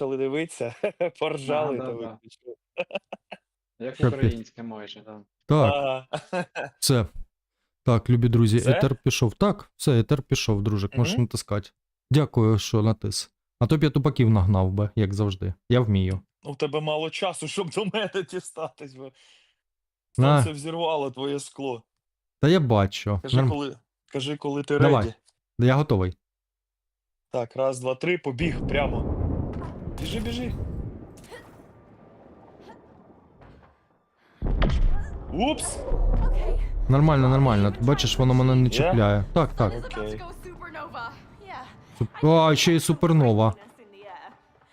почали дивитися, поржали Да, та да, да. виключили. Як Капець. українське майже, так. Так, Ага. все. Так, любі друзі, Все? етер пішов. Так, все, етер пішов, дружик, можеш Мгм. натискати. Дякую, що натис. А то б я тупаків нагнав би, як завжди. Я вмію. У тебе мало часу, щоб до мене дістатись, бо На. там все взірвало твоє скло. Та я бачу. Кажи, Норм- коли, кажи, коли ти Давай. реді. Я готовий. Так, раз, два, три, побіг прямо. Біжи, біжи. Упс! Нормально, нормально. Бачиш, воно мене не чіпляє. Так, так. Суп- А, ще й супернова.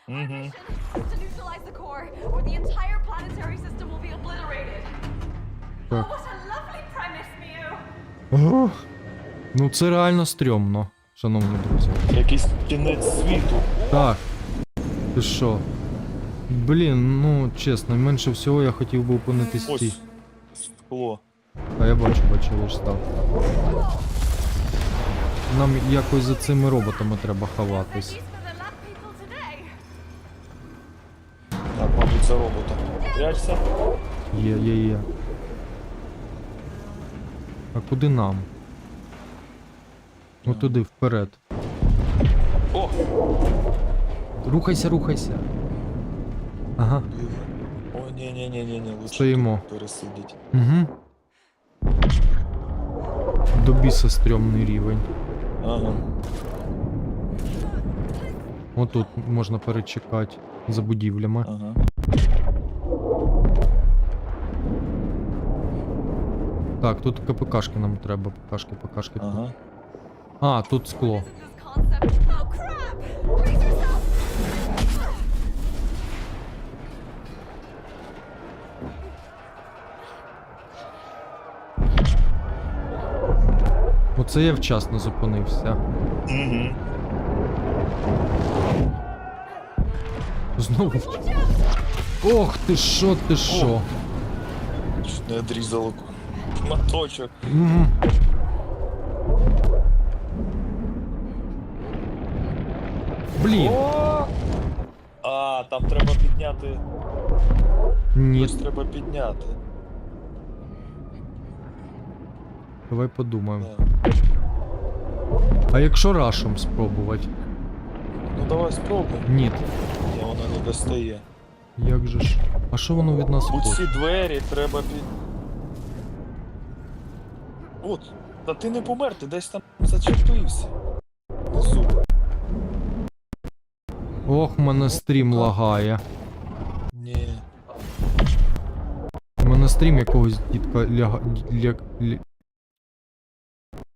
Угу. mission is to neutralize the core, or the entire planetary system will be obliterated. Oh, Так. what a lovely premise, Mew! Ох. Ну це реально стрьомно, шановні друзі. Якийсь кінець світу. Так. Ти що? Блін, ну чесно, менше всього я хотів би опинитись в. Ось скло. А я бачу, бачу, я ж став. Нам якось за цими роботами треба ховатись. Так, мабуть, за робота. Прячься. Є, є, є. А куди нам? Ну туди, вперед. О! Рухайся, рухайся. Ага, О, ні, лучше Стоїмо. тут пересидіть. угу. До біса стрьомний рівень. Ага. Отут можна перечекати за будівлями. Ага. Так, тут КПКшки нам треба. ПКшки, ПКшки. Ага. А, тут скло. Concept? Oh crap! Оце я вчасно зупинився. Угу. Знову. Ох ти що, ти що? Чуть не одрізало шматочок. Угу. Блін, О! А, там треба підняти. ні, Ось треба підняти. давай подумаємо. Да. А якщо рашом спробувати? Ну давай спробуй. Ні. Ні, вона не достає. Як же ж? А що воно від нас хоче? ці двері треба під. От, та ти не помер, ти десь там зачепився. Внизу. Ох, мене стрім лагає. Ні. У мене стрім якогось дітка ляга... ля... ля...